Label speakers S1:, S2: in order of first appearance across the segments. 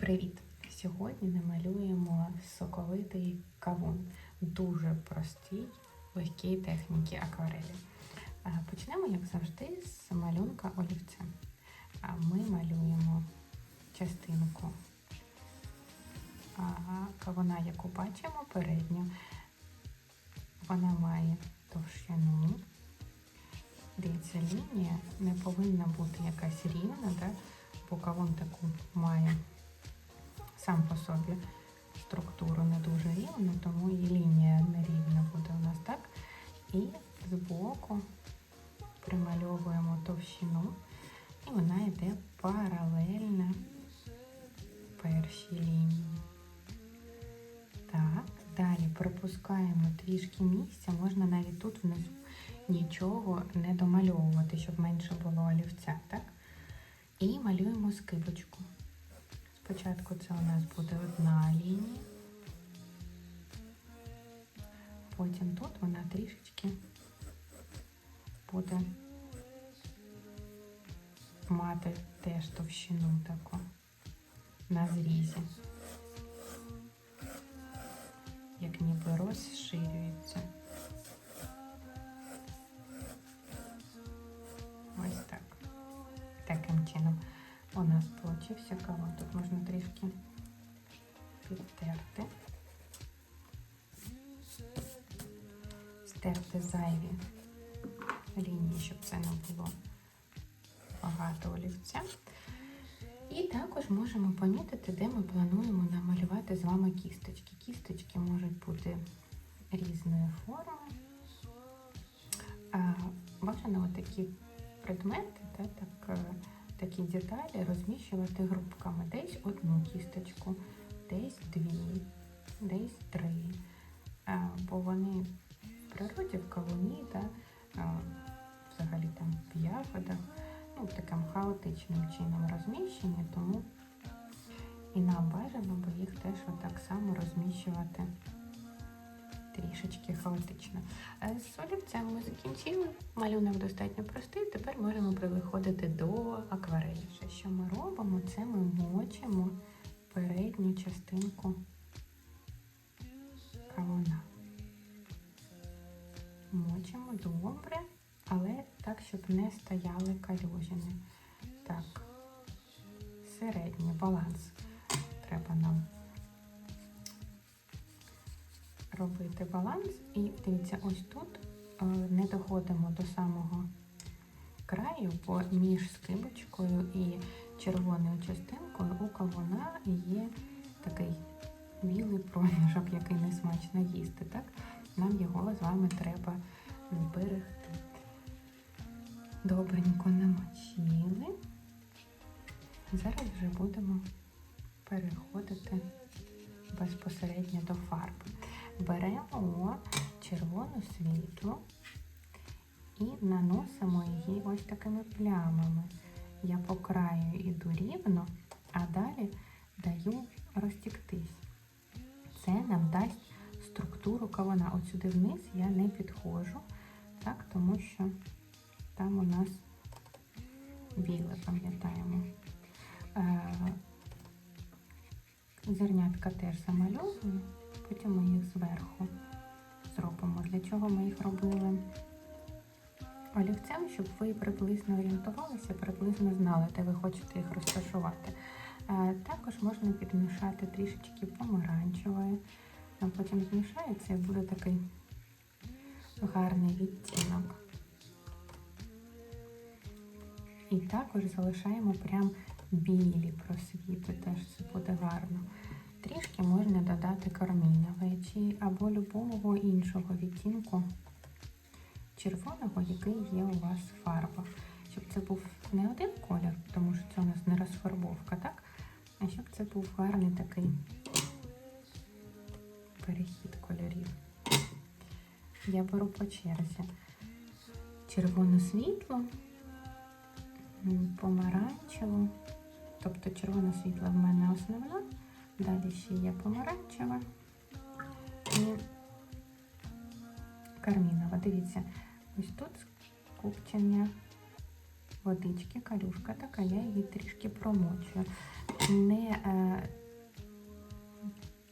S1: Привіт! Сьогодні намалюємо соковитий кавун. Дуже простій, легкій техніки акварелі. Почнемо, як завжди, з малюнка олівцем. А, Ми малюємо частинку кавуна, яку бачимо передню. Вона має товщину. Дивіться, лінія не повинна бути якась рівна, да? бо кавун таку має сам по собі структуру не дуже рівну, тому і лінія нерівна буде у нас так. І збоку примальовуємо товщину, і вона йде паралельно першій лінії. Так, далі пропускаємо трішки місця, можна навіть тут внизу нічого не домальовувати, щоб менше було олівця, так? І малюємо скибочку. Спочатку це у нас буде одна лінія, потім тут вона трішечки буде мати теж товщину таку на зрізі, як ніби розширюється. Стерти зайві лінії, щоб це не було багато олівця. І також можемо помітити, де ми плануємо намалювати з вами кісточки. Кісточки можуть бути різної форми. Бажано такі предмети, та, так, е, такі деталі розміщувати групками. Десь одну кісточку, десь дві, десь три. Бо вони в природі, в кавуні, та, а, взагалі там в ягодах, ну, таким хаотичним чином розміщені, тому і нам бажано би їх теж отак само розміщувати трішечки хаотично. Е, З олівцем ми закінчили. Малюнок достатньо простий. Тепер можемо переходити до акварелі. Що ми робимо? Це ми мочимо передню частинку кавуна. Мочимо добре, але так, щоб не стояли калюжини. Так, середній баланс треба нам робити баланс. І дивіться, ось тут е, не доходимо до самого краю, бо між скибочкою і червоною частинкою у кавуна є такий білий проміжок, який не смачно їсти. Так? Нам його з вами треба зберегти. Добренько намочили. Зараз вже будемо переходити безпосередньо до фарби. Беремо червону світло і наносимо її ось такими плямами. Я по краю іду рівно, а далі даю розтіктись. Це нам дасть структуру кавуна. От сюди вниз я не підходжу, так, тому що там у нас біле, пам'ятаємо. Е, Зернятка теж замальовую, потім ми їх зверху зробимо. Для чого ми їх робили олівцем, щоб ви приблизно орієнтувалися, приблизно знали, де ви хочете їх розташувати. Е, Також можна підмішати трішечки помаранчевої, а потім змішається і буде такий гарний відтінок. І також залишаємо прям білі просвіти, теж це буде гарно. Трішки можна додати кармінової чи або любого іншого відтінку червоного, який є у вас в фарбах. Щоб це був не один колір, тому що це у нас не розфарбовка, так? А щоб це був гарний такий перехід кольорів. Я беру по черзі червоне світло, помаранчеву, тобто червоне світло в мене основна, далі ще є помаранчева і кармінова. Дивіться, ось тут скупчення водички, калюшка така, я її трішки промочую. Не е,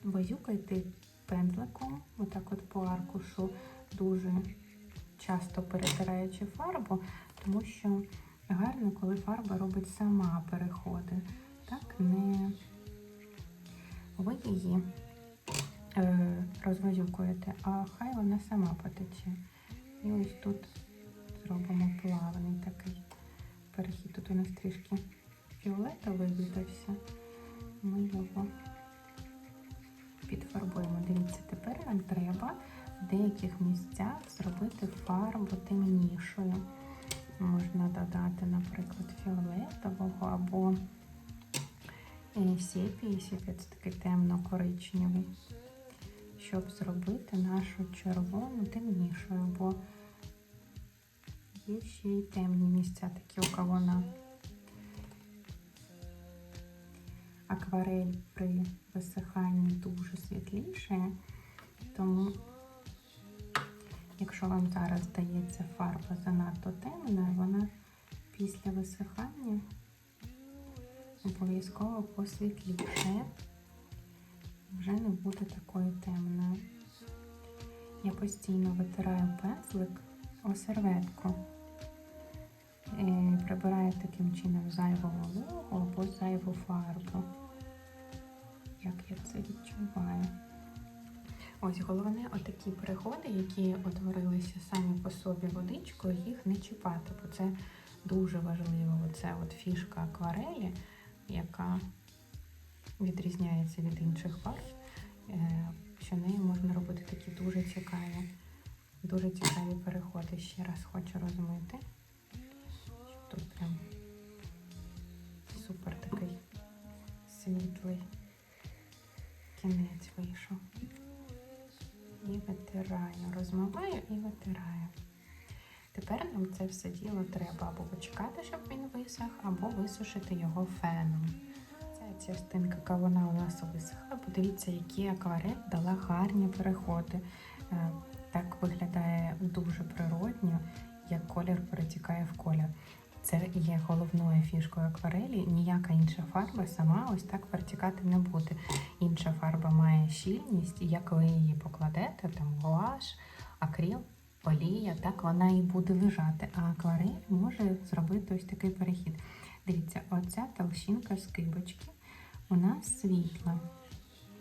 S1: возюкайте пензликом, отак от по аркушу, дуже часто перетираючи фарбу, тому що гарно, коли фарба робить сама переходи. Так, не ви її е, розвозюкуєте, а хай вона сама потече. І ось тут зробимо плавний такий перехід. Тут у нас трішки фіолетовий видався. Ми його підфарбуємо. Дивіться, тепер нам треба в деяких місцях зробити фарбу темнішою. Можна додати, наприклад, фіолетового або е, сепії. Сепія це такий темно-коричневий, щоб зробити нашу червону темнішою, бо є ще й темні місця, такі у кого на акварель при висиханні дуже світліше, тому якщо вам зараз здається фарба занадто темною, вона після висихання обов'язково посвітліше, вже не буде такою темною. Я постійно витираю пензлик о серветку. І прибираю таким чином зайву вологу або зайву фарбу. Як я це відчуваю. Ось головне, отакі переходи, які утворилися самі по собі водичкою, їх не чіпати, бо це дуже важливо. Оце от фішка акварелі, яка відрізняється від інших фарб, е, що нею можна робити такі дуже цікаві, дуже цікаві переходи. Ще раз світлий кінець вийшов. І витираю, розмиваю і витираю. Тепер нам це все діло треба або почекати, щоб він висох, або висушити його феном. Ця частинка кавуна у нас висохла. Подивіться, які акварель дала гарні переходи. Е, Так виглядає дуже природньо, як колір перетікає в колір. Це є головною фішкою акварелі. Ніяка інша фарба сама ось так перетікати не буде. Інша фарба має щільність, і як ви її покладете, там гуаш, акрил, олія, так вона і буде лежати. А акварель може зробити ось такий перехід. Дивіться, оця толщинка скибочки у нас світла.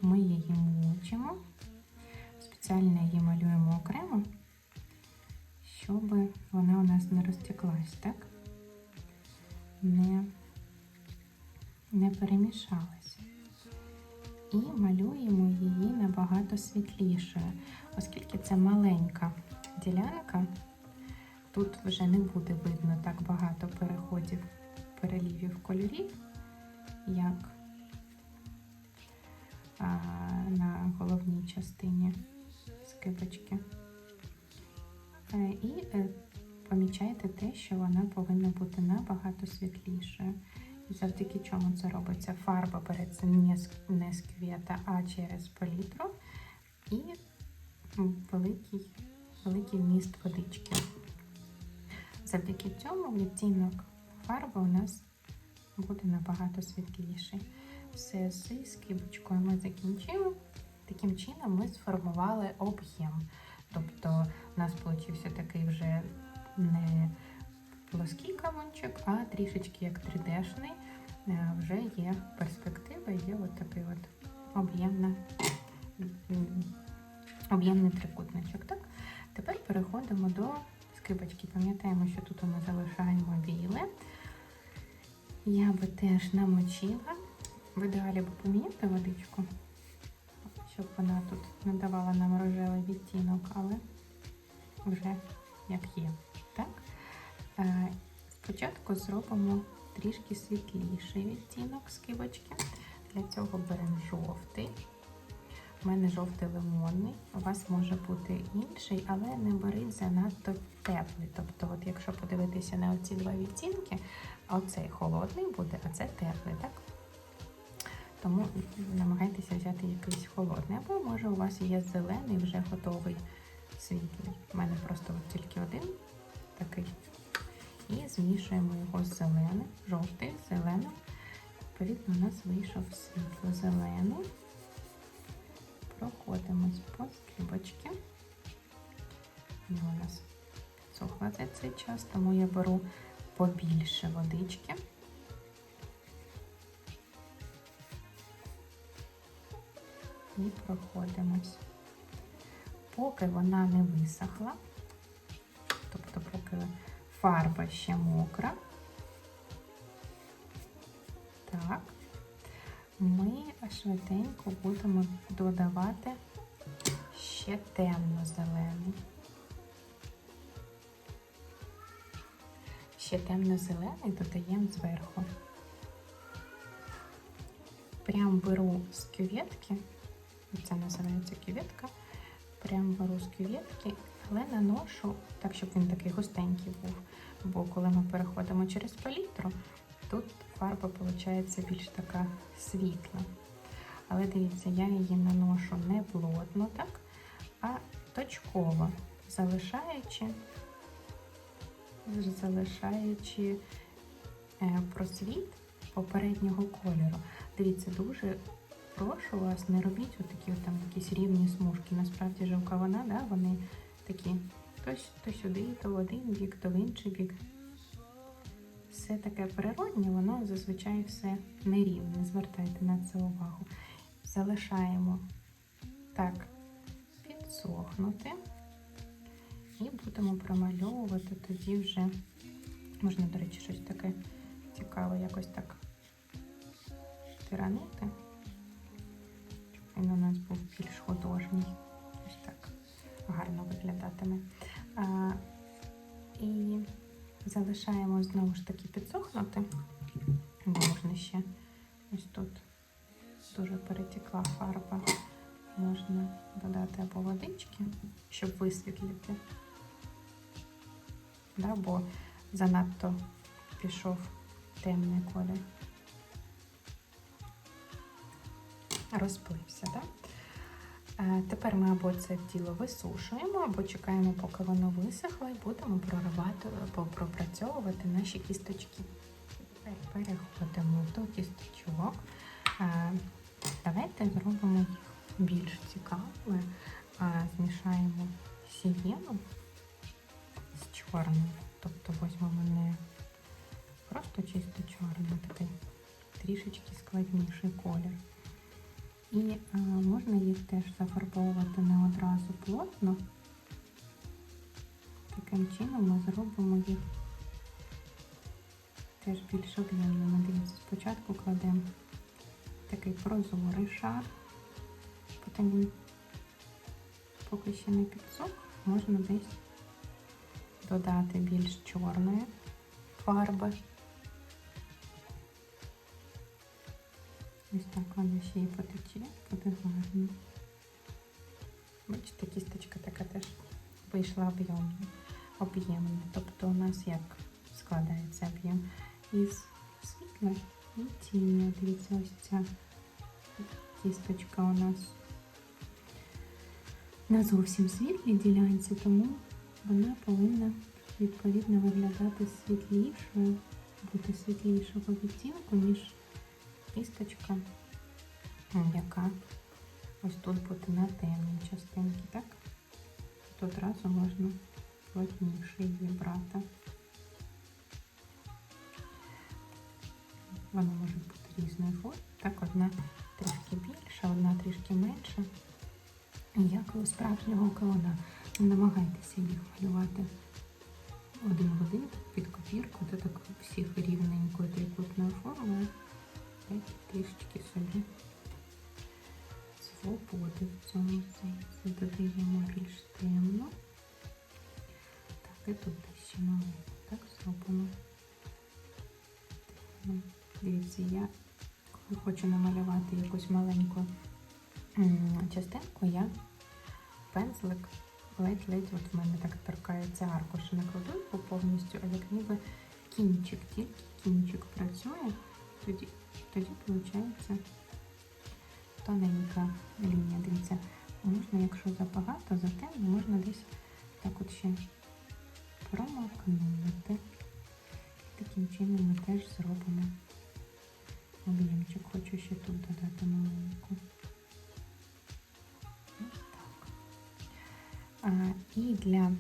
S1: Ми її мочимо, спеціально її малюємо окремо, щоб вона у нас не розтеклась, так? Не, не перемішалась. І малюємо її набагато світлішою, оскільки це маленька ділянка, тут вже не буде видно так багато переходів, перелівів кольорів, як на головній частині скибочки. Е, І е, помічайте те, що вона повинна бути набагато світлішою. І завдяки чому це робиться? Фарба береться не з, квіта, а через палітру і великий, великий вміст водички. Завдяки цьому відтінок фарби у нас буде набагато світліший. Все з скибочкою ми закінчили. Таким чином ми сформували об'єм. Тобто у нас вийшов такий вже не плоский кавунчик, а трішечки як 3D-шний. Е, Вже є перспектива, є от такий от об'ємний трикутничок. Так? Тепер переходимо до скибочки. Пам'ятаємо, що тут ми залишаємо біле. Я би теж намочила. В ідеалі би поміняти водичку, щоб вона тут не давала нам рожевий відтінок, але вже як є. Е, Спочатку зробимо трішки світліший відтінок скибочки. Для цього беремо жовтий. У мене жовтий лимонний, у вас може бути інший, але не беріть занадто теплий. Тобто, от якщо подивитися на оці два відтінки, оцей холодний буде, а це теплий, так? Тому намагайтеся взяти якийсь холодний. Або може у вас є зелений, вже готовий світлий. У мене просто от тільки один такий і змішуємо його з зеленим, жовтим, зеленим. Відповідно, у нас вийшов світло-зелений. Проходимось по стрібочки. Воно ну, у нас сухла за цей час, тому я беру побільше водички. І проходимось. Поки вона не висохла, тобто, поки фарба ще мокра, так, ми швиденько будемо додавати ще темно-зелений. Ще темно-зелений додаємо зверху. Прям беру з кюветки, це називається кюветка, прям беру з кюветки, але наношу так, щоб він такий густенький був. Бо коли ми переходимо через палітру, тут фарба виходить більш така світла. Але дивіться, я її наношу не плотно, так, а точково, залишаючи, залишаючи е, просвіт попереднього кольору. Дивіться, дуже прошу вас, не робіть отакі от там якісь рівні смужки. Насправді жилковина, да, вони такі то, то сюди, то в один бік, то в інший бік. Все таке природнє, воно зазвичай все нерівне. Звертайте на це увагу. Залишаємо так підсохнути. І будемо промальовувати тоді вже, можна, до речі, щось таке цікаве, якось так тиранити, щоб він у нас був більш художній. Гарно виглядатиме. І залишаємо знову ж таки підсохнути, можна ще ось тут дуже перетекла фарба. Можна додати або водички, щоб висвітлити, да, бо занадто пішов темний колір. Розплився, так? Да? Тепер ми або це тіло висушуємо, або чекаємо, поки воно висохло, і будемо проривати, пропрацьовувати наші кісточки. Тепер переходимо до кісточок. Давайте зробимо їх більш цікавими. Змішаємо сієну з чорним. Тобто візьмемо не просто чисто чорний, а такий трішечки складніший колір. І а, можна їх теж зафарбовувати не одразу плотно. Таким чином ми зробимо їх теж більш об'ємними. Дивіться, спочатку кладемо такий прозорий шар, потім він поки ще не підсох, можна десь додати більш чорної фарби. Ось так вона ще й потече, буде гарно. Бачите, кісточка така теж вийшла об'ємна. Тобто у нас як складається об'єм із світла і тіні. Дивіться, ось ця кісточка у нас на зовсім світлій ділянці, тому вона повинна відповідно виглядати світлішою, бути світлішого відтінку, ніж кісточка, яка ось тут буде на темній частинці, так? Тут одразу можна плотніше її брати. Вона може бути різної форми. Так, одна трішки більша, одна трішки менша. Як у справжнього. Не намагайтеся їх малювати один в один під копірку, то так всіх рівненькою трикутною формою. Дайте трішечки собі свободи в цьому сенсі. Додаємо більш темно. Так, і тут ще маленько. Так, зробимо. Дивіться, я хочу намалювати якусь маленьку частинку, я пензлик ледь-ледь от в мене так торкається аркуш. Не кладу його повністю, а як ніби кінчик, тільки кінчик працює, тоді, тоді виходить тоненька лінія. Дивіться, можна, якщо забагато, затемно, можна десь так от ще промакнути. Таким чином ми теж зробимо об'ємчик. Хочу ще тут додати маленьку. А, і для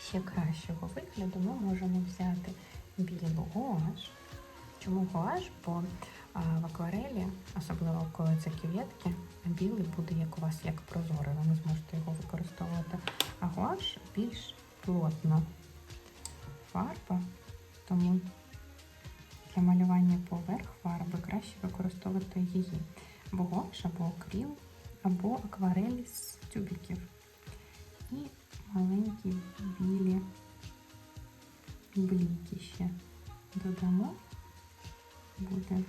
S1: ще кращого вигляду ми можемо взяти білу гуаш. Чому гуаш? Бо в акварелі, особливо коли це квітки, білий буде як у вас як прозорий, ви не зможете його використовувати. А гуаш більш плотна фарба, тому для малювання поверх фарби краще використовувати її. Або гуаш, або акрил, або акварель з тюбиків. І маленькі білі бліки ще додамо. Буде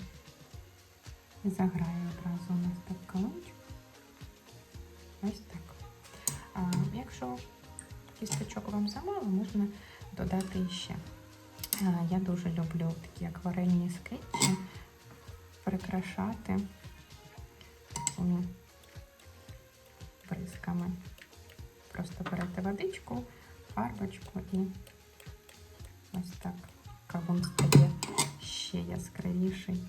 S1: і заграє одразу у нас так калинчик. Ось так. А, якщо кісточок вам замало, можна додати ще. А, я дуже люблю такі акварельні скетчі прикрашати такими бризками. Просто берете водичку, фарбочку і ось так кавун стає ще яскравіший.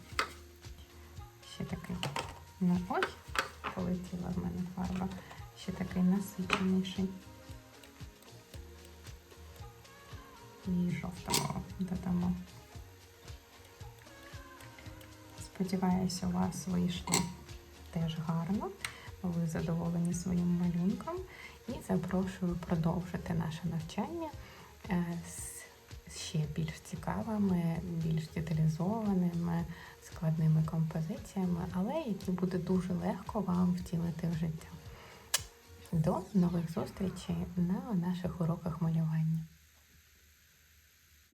S1: Ще такий на ой, полетіла в мене фарба, ще такий насиченіший. І жовтого додамо. Сподіваюся, у вас вийшло теж гарно. Ви задоволені своїм малюнком і запрошую продовжити наше навчання е, з ще більш цікавими, більш деталізованими, складними композиціями, але які буде дуже легко вам втілити в життя. До нових зустрічей на наших уроках малювання.